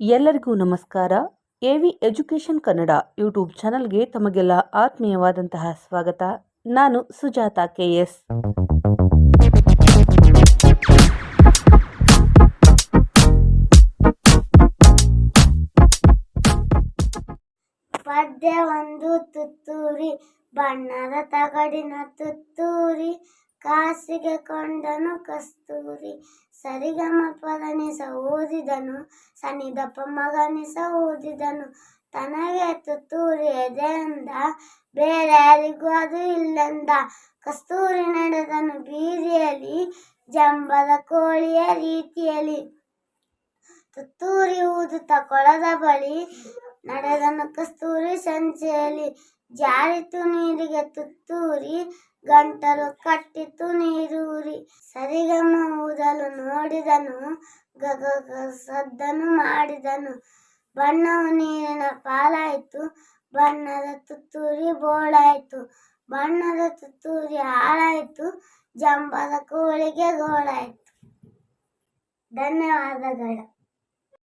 ಎಲ್ಲರಿಗೂ ನಮಸ್ಕಾರ. A V education Kannada YouTube ಚಾನಲ್ಗೆ ತಮಗೆಲ್ಲ ಆತ್ಮೀಯವಾದಂತಹ ಸ್ವಾಗತ. ನಾನು ಸುಜಾತ ಕೆ ಎಸ್. ಪದ್ಯ ಒಂದು ತುತ್ತೂರಿ, ಬಣ್ಣದ ತಗಡಿನ ತುತ್ತೂರಿ ಕಾಸಿಗೆ ಕೊಂಡನು ಕಸ್ತೂರಿ. ಸರಿಗಮ ಪದನಿಸ ಓದಿದನು ಸನಿದಪ್ಪ ಮಗನಿಸ ಓದಿದನು ತನಗೆ ತುತ್ತೂರಿ ಎದೆಯಿಂದ, ಬೇರೆ ಯಾರಿಗೂ ಅದು ಇಲ್ಲಂದ. ಕಸ್ತೂರಿ ನಡೆದನು ಬೀದಿಯಲ್ಲಿ, ಜಂಬದ ಕೋಳಿಯ ರೀತಿಯಲ್ಲಿ. ತುತ್ತೂರಿ ಊದುತ್ತ ಕೊಳದ ಬಳಿ ನಡೆದನು. ಕಸ್ತೂರಿ ಸಂಚೆಯಲ್ಲಿ ಜಾರಿತು ನೀರಿಗೆ ತುತ್ತೂರಿ, ಗಂಟಲು ಕಟ್ಟಿತು ನೀರೂರಿ. ಸರಿಗಮ ಊದಲು ನೋಡಿದನು ಗಗ ಸದ್ದನು ಮಾಡಿದನು. ಬಣ್ಣವು ನೀರಿನ ಪಾಲಾಯಿತು, ಬಣ್ಣದ ತುತ್ತೂರಿ ಬೋಳಾಯಿತು. ಬಣ್ಣದ ತುತ್ತೂರಿ ಹಾಳಾಯಿತು, ಜಂಬದ ಕೋಳಿಗೆ ಗೋಳಾಯಿತು. ಧನ್ಯವಾದಗಳು.